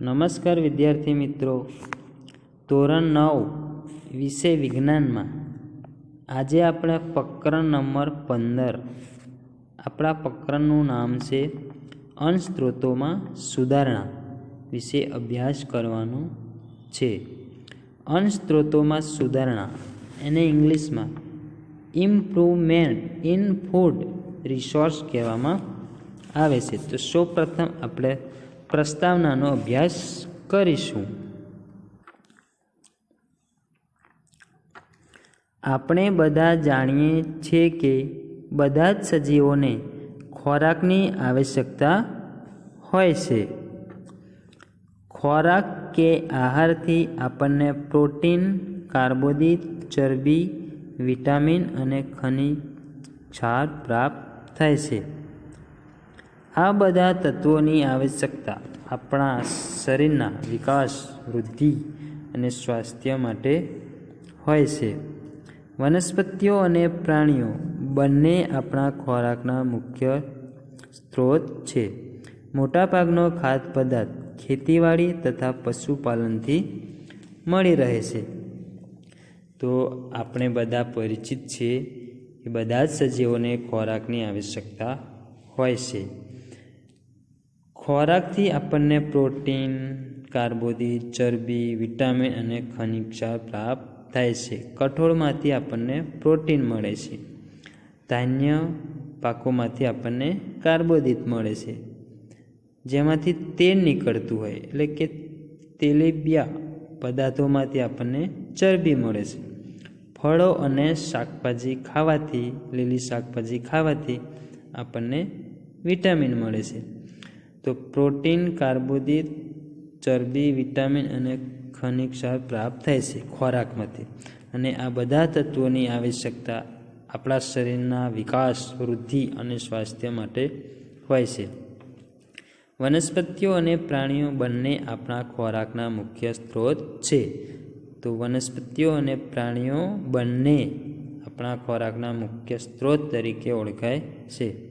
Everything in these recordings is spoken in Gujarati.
નમસ્કાર વિદ્યાર્થી મિત્રો. ધોરણ નવ, વિષય વિજ્ઞાનમાં. આજે આપણે પ્રકરણ નંબર પંદર. આપણા પ્રકરણનું નામ છે અન્નસ્ત્રોતોમાં સ્ત્રોતોમાં સુધારણા વિશે અભ્યાસ કરવાનો છે. અન્નસ્ત્રોતોમાં સ્ત્રોતોમાં સુધારણા, એને ઇંગ્લિશમાં ઇમ્પ્રુવમેન્ટ ઇન ફૂડ રિસોર્સ કહેવામાં આવે છે. તો સૌપ્રથમ આપણે પ્રસ્તાવનાનો અભ્યાસ કરીશું. આપણે બધા જાણીએ છીએ કે બધા જ સજીવોને ખોરાકની આવશ્યકતા હોય છે. ખોરાક કે આહારથી આપણને પ્રોટીન, કાર્બોદિત, ચરબી, વિટામિન અને ખનિજ ક્ષાર પ્રાપ્ત થાય છે. આ બધા તત્વોની આવશ્યકતા આપણા શરીરના વિકાસ, વૃદ્ધિ અને સ્વાસ્થ્ય માટે હોય છે. વનસ્પતિઓ અને પ્રાણીઓ બંને આપણા ખોરાકના મુખ્ય સ્ત્રોત છે. મોટાભાગનો ખાદ્ય પદાર્થ ખેતીવાડી તથા પશુપાલનથી મળી રહે છે. તો આપણે બધા પરિચિત છીએ એ બધા જ સજીવોને ખોરાકની આવશ્યકતા હોય છે. ખોરાકથી આપણને પ્રોટીન, કાર્બોદિત, ચરબી, વિટામિન અને ખનિજ પ્રાપ્ત થાય છે. કઠોળમાંથી આપણને પ્રોટીન મળે છે. ધાન્ય પાકોમાંથી આપણને કાર્બોદિત મળે છે. જેમાંથી તેલ નીકળતું હોય, એટલે કે તેલીબિયા પદાર્થોમાંથી આપણને ચરબી મળે છે. ફળો અને શાકભાજી ખાવાથી, લીલી શાકભાજી ખાવાથી આપણને વિટામિન મળે છે. તો પ્રોટીન, કાર્બોદિત, ચરબી, વિટામિન અને ખનિજ ક્ષાર પ્રાપ્ત થાય છે ખોરાકમાંથી. અને આ બધા તત્વોની આવશ્યકતા આપણા શરીરના વિકાસ, વૃદ્ધિ અને સ્વાસ્થ્ય માટે હોય છે. વનસ્પતિઓ અને પ્રાણીઓ બંને આપણા ખોરાકના મુખ્ય સ્ત્રોત છે. તો વનસ્પતિઓ અને પ્રાણીઓ બંને આપણા ખોરાકના મુખ્ય સ્ત્રોત તરીકે ઓળખાય છે.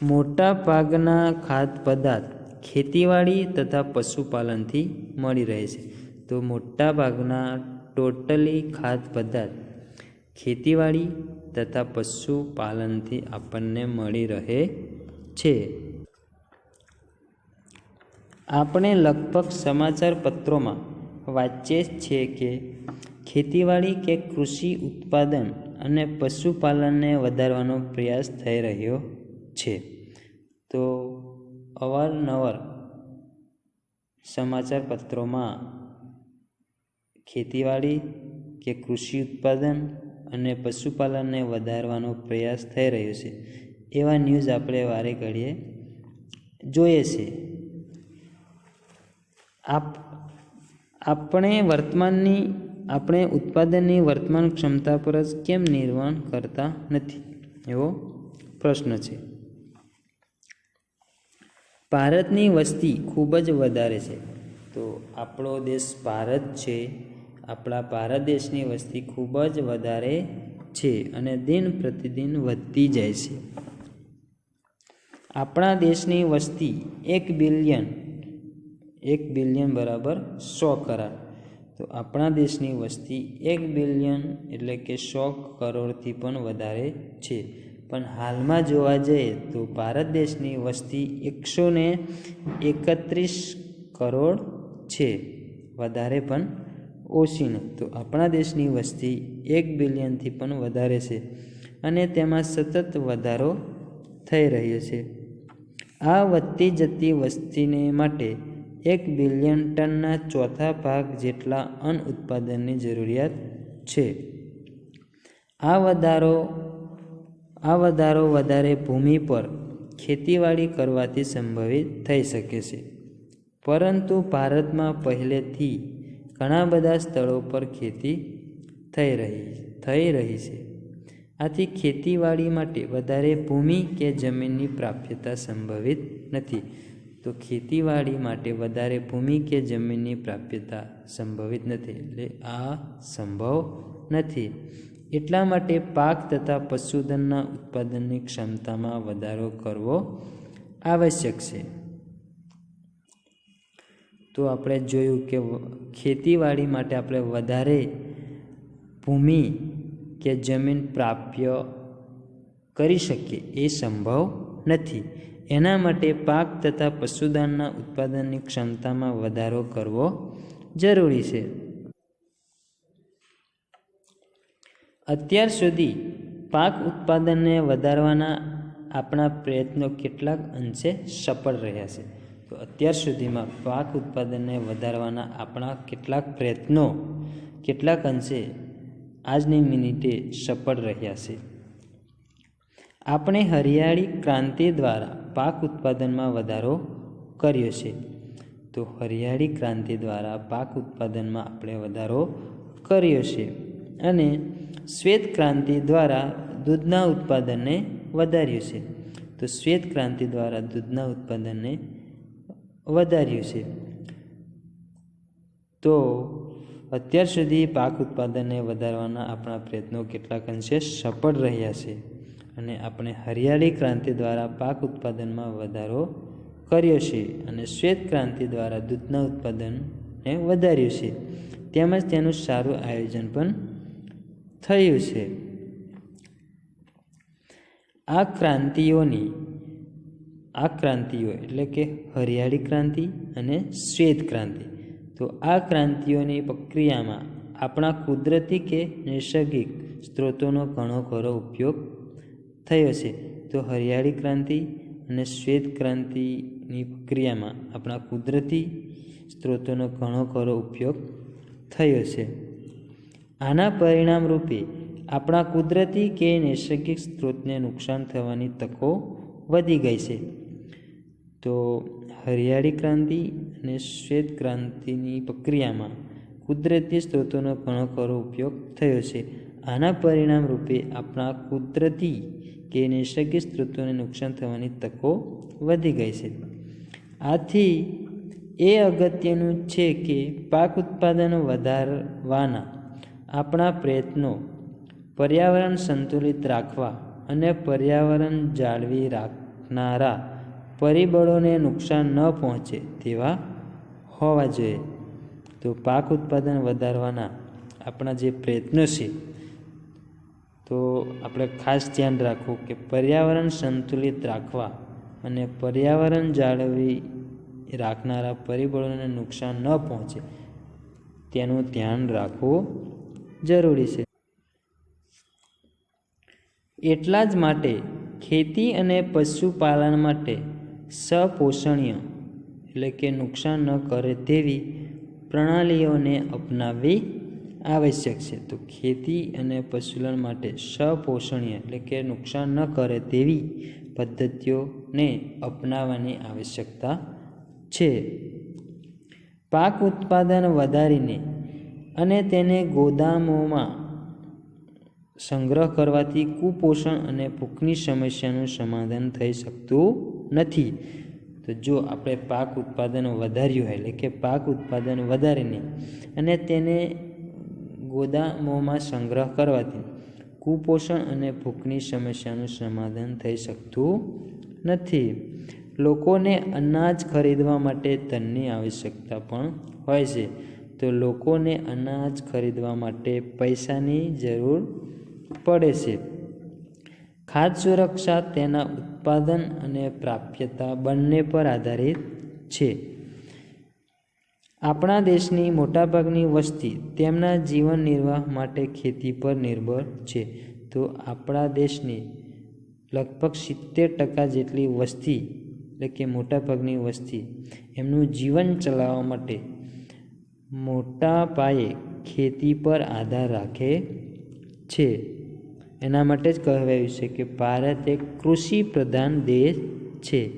મોટા ભાગના ખાદ્ય પદાર્થ ખેતીવાડી તથા પશુપાલનથી મળી રહે છે. તો મોટા ભાગના ટોટલી ખાદ્ય પદાર્થ ખેતીવાડી તથા પશુપાલનથી આપણને મળી રહે છે. આપણે લગભગ સમાચાર પત્રોમાં વાંચીએ છીએ કે ખેતીવાડી કે કૃષિ ઉત્પાદન અને પશુપાલનને વધારવાનો પ્રયાસ થઈ રહ્યો છે. તો અવારનવાર સમાચાર પત્રોમાં ખેતીવાડી કે કૃષિ ઉત્પાદન અને પશુપાલનને વધારવાનો પ્રયાસ થઈ રહ્યો છે. એવા ન્યૂઝ આપણે વારે ઘડીએ જોઈએ છે. આપ, આપણે વર્તમાનની, આપણે ઉત્પાદનની વર્તમાન ક્ષમતા પર જ કેમ નિર્માણ કરતા નથી? એવો પ્રશ્ન છે. ભારતની વસ્તી ખૂબ જ વધારે છે. તો આપણો દેશ ભારત છે. આપણા ભારત દેશની વસ્તી ખૂબ જ વધારે છે અને દિન પ્રતિદિન વધતી જાય છે. આપણા દેશની વસ્તી એક બિલિયન એક બિલિયન બરાબર સો કરોડ. તો આપણા દેશની વસ્તી એક બિલિયન એટલે કે સો કરોડથી પણ વધારે છે. પણ હાલમાં જોવા જઈએ તો ભારત દેશની વસ્તી એકસો ને એકત્રીસ કરોડ છે, વધારે પણ ઓછી નહીં તો આપણા દેશની વસ્તી એક બિલિયનથી પણ વધારે છે અને તેમાં સતત વધારો થઈ રહ્યો છે. આ વધતી જતી વસ્તીને માટે એક બિલિયન ટનના ચોથા ભાગ જેટલા અન્ન ઉત્પાદનની જરૂરિયાત છે. આ વધારો આ વધારો વધારે ભૂમિ પર ખેતીવાડી કરવાથી સંભવિત થઈ શકે છે. પરંતુ ભારતમાં પહેલેથી ઘણા બધા સ્થળો પર ખેતી થઈ રહી થઈ રહી છે. આથી ખેતીવાડી માટે વધારે ભૂમિ કે જમીનની પ્રાપ્યતા સંભવિત નથી. તો ખેતીવાડી માટે વધારે ભૂમિ કે જમીનની પ્રાપ્યતા સંભવિત નથી. એટલે આ સંભવ નથી. એટલા માટે પાક તથા પશુધનના ઉત્પાદનની ક્ષમતામાં વધારો કરવો આવશ્યક છે. તો આપણે જોયું કે ખેતીવાડી માટે આપણે વધારે ભૂમિ કે જમીન પ્રાપ્ય કરી શકીએ એ સંભવ નથી. એના માટે પાક તથા પશુધનના ઉત્પાદનની ક્ષમતામાં વધારો કરવો જરૂરી છે. અત્યાર સુધી પાક ઉત્પાદનને વધારવાના આપણા પ્રયત્નો કેટલાક અંશે સફળ રહ્યા છે. તો અત્યાર સુધીમાં પાક ઉત્પાદનને વધારવાના આપણા કેટલાક પ્રયત્નો કેટલાક અંશે આજની મિનિટે સફળ રહ્યા છે. આપણે હરિયાળી ક્રાંતિ દ્વારા પાક ઉત્પાદનમાં વધારો કર્યો છે. તો હરિયાળી ક્રાંતિ દ્વારા પાક ઉત્પાદનમાં આપણે વધારો કર્યો છે. અને શ્વેત ક્રાંતિ દ્વારા દૂધના ઉત્પાદનને વધાર્યું છે. તો શ્વેત ક્રાંતિ દ્વારા દૂધના ઉત્પાદનને વધાર્યું છે. તો અત્યાર સુધી પાક ઉત્પાદનને વધારવાના આપણા પ્રયત્નો કેટલાક અંશે સફળ રહ્યા છે અને આપણે હરિયાળી ક્રાંતિ દ્વારા પાક ઉત્પાદનમાં વધારો કર્યો છે અને શ્વેત ક્રાંતિ દ્વારા દૂધના ઉત્પાદનને વધાર્યું છે. તેમજ તેનું સારું આયોજન પણ થયું છે. આ ક્રાંતિઓની, આ ક્રાંતિઓ એટલે કે હરિયાળી ક્રાંતિ અને શ્વેત ક્રાંતિ. તો આ ક્રાંતિઓની પ્રક્રિયામાં આપણા કુદરતી કે નૈસર્ગિક સ્ત્રોતોનો ઘણો ખરો ઉપયોગ થયો છે. તો હરિયાળી ક્રાંતિ અને શ્વેત ક્રાંતિની પ્રક્રિયામાં આપણા કુદરતી સ્ત્રોતોનો ઘણો ખરો ઉપયોગ થયો છે. આના પરિણામ રૂપે આપણા કુદરતી કે નૈસર્ગિક સ્ત્રોતને નુકસાન થવાની તકો વધી ગઈ છે. તો હરિયાળી ક્રાંતિ અને શ્વેત ક્રાંતિની પ્રક્રિયામાં કુદરતી સ્ત્રોતોનો ઘણો ખરો ઉપયોગ થયો છે. આના પરિણામ રૂપે આપણા કુદરતી કે નૈસર્ગિક સ્ત્રોતોને નુકસાન થવાની તકો વધી ગઈ છે. આથી એ અગત્યનું છે કે પાક ઉત્પાદન વધારવાના આપણા પ્રયત્નો પર્યાવરણ સંતુલિત રાખવા અને પર્યાવરણ જાળવી રાખનારા પરિબળોને નુકસાન ન પહોંચે તેવા હોવા જોઈએ. તો પાક ઉત્પાદન વધારવાના આપણા જે પ્રયત્નો છે, તો આપણે ખાસ ધ્યાન રાખવું કે પર્યાવરણ સંતુલિત રાખવા અને પર્યાવરણ જાળવી રાખનારા પરિબળોને નુકસાન ન પહોંચે તેનું ધ્યાન રાખવું જરૂરી છે. એટલા જ માટે ખેતી અને પશુપાલન માટે સપોષણીય, એટલે કે નુકસાન ન કરે તેવી પ્રણાલીઓને અપનાવવી આવશ્યક છે. તો ખેતી અને પશુપાલન માટે સપોષણીય, એટલે કે નુકસાન ન કરે તેવી પદ્ધતિઓને અપનાવવાની આવશ્યકતા છે. પાક ઉત્પાદન વધારીને અને તેને ગોદામોમાં સંગ્રહ કરવાથી કુપોષણ અને ભૂખની સમસ્યાનું સમાધાન થઈ શકતું નથી. તો જો આપણે પાક ઉત્પાદન વધાર્યું હોય, એટલે કે પાક ઉત્પાદન વધારીને અને તેને ગોદામોમાં સંગ્રહ કરવાથી કુપોષણ અને ભૂખની સમસ્યાનું સમાધાન થઈ શકતું નથી. લોકોને અનાજ ખરીદવા માટે ધનની આવશ્યકતા પણ હોય છે. તો લોકોને અનાજ ખરીદવા માટે પૈસાની જરૂર પડે છે. ખાદ્ય સુરક્ષા તેના ઉત્પાદન અને પ્રાપ્યતા બંને પર આધારિત છે. આપણા દેશની મોટાભાગની વસ્તી તેમના જીવન નિર્વાહ માટે ખેતી પર નિર્ભર છે. તો આપણા દેશની લગભગ સિત્તેર ટકા જેટલી વસ્તી એટલે કે મોટાભાગની વસ્તી એમનું જીવન ચલાવવા માટે મોટા પાયે ખેતી પર આધાર રાખે છે. એના માટે જ કહેવાયું છે કે ભારત એક કૃષિ પ્રધાન દેશ છે.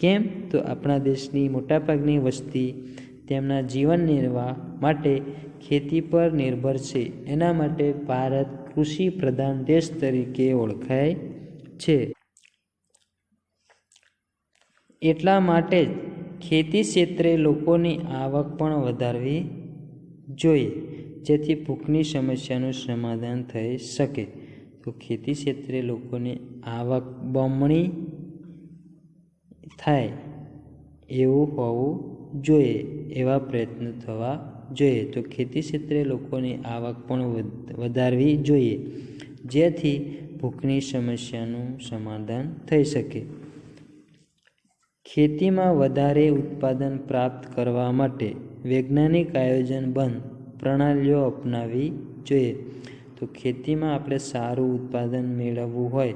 કેમ? તો આપણા દેશની મોટાભાગની વસ્તી તેમના જીવન નિર્વાહ માટે ખેતી પર નિર્ભર છે. એના માટે ભારત કૃષિ પ્રધાન દેશ તરીકે ઓળખાય છે. એટલા માટે જ ખેતી ક્ષેત્રે લોકોની આવક પણ વધારવી જોઈએ, જેથી ભૂખની સમસ્યાનું સમાધાન થઈ શકે. તો ખેતી ક્ષેત્રે લોકોની આવક બમણી થાય એવું હોવું જોઈએ, એવા પ્રયત્નો થવા જોઈએ. તો ખેતી ક્ષેત્રે લોકોની આવક પણ વધ- વધારવી જોઈએ, જેથી ભૂખની સમસ્યાનું સમાધાન થઈ શકે. ખેતીમાં વધારે ઉત્પાદન પ્રાપ્ત કરવા માટે વૈજ્ઞાનિક આયોજનબંધ પ્રણાલીઓ અપનાવવી જોઈએ. તો ખેતીમાં આપણે સારું ઉત્પાદન મેળવવું હોય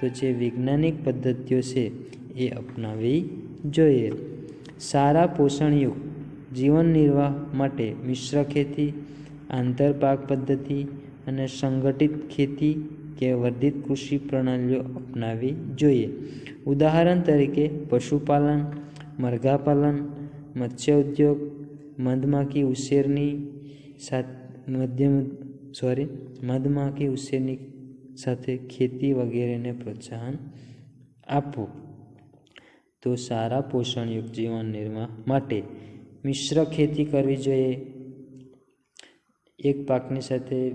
તો જે વૈજ્ઞાનિક પદ્ધતિઓ છે એ અપનાવવી જોઈએ. સારા પોષણયુક્ત જીવન નિર્વાહ માટે મિશ્ર ખેતી આંતરપાક પદ્ધતિ અને સંગઠિત ખેતી કે વર્ધિત કૃષિ પ્રણાલીઓ અપનાવવી જોઈએ. ઉદાહરણ તરીકે પશુપાલન, મરઘાપાલન, મત્સ્ય ઉદ્યોગ, મધમાખી ઉછેરની મધ્યમ સોરી મધમાખી ઉછેરની સાથે ખેતી વગેરેને પ્રોત્સાહન આપવું. તો સારા પોષણયુક્ત જીવન નિર્માણ માટે મિશ્ર ખેતી કરવી જોઈએ. એક પાકની સાથે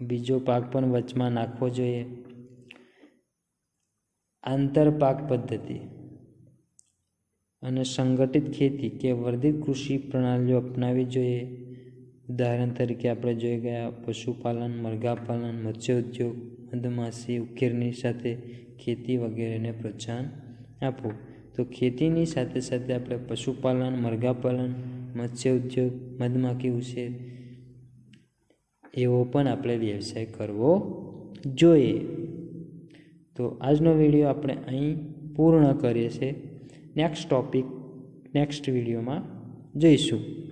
બીજો પાક પણ વચમાં નાખવો જોઈએ. આંતરપાક પદ્ધતિ. અને સંગઠિત ખેતી કે વર્ધિત કૃષિ પ્રણાલીઓ અપનાવવી જોઈએ. ઉદાહરણ તરીકે આપણે જોઈ ગયા, પશુપાલન, મરઘાપાલન મત્સ્ય ઉદ્યોગ મધમાસી ઉકેરની સાથે ખેતી વગેરેને પ્રોત્સાહન આપવું. તો ખેતીની સાથે સાથે આપણે પશુપાલન, મરઘાપાલન મત્સ્ય ઉદ્યોગ મધમાખી ઉછેર એવો પણ આપણે વ્યવસાય કરવો જોઈએ. તો આજનો વીડિયો આપણે અહીં પૂર્ણ કરીએ છીએ. નેક્સ્ટ ટોપિક નેક્સ્ટ વિડીયોમાં જઈશું.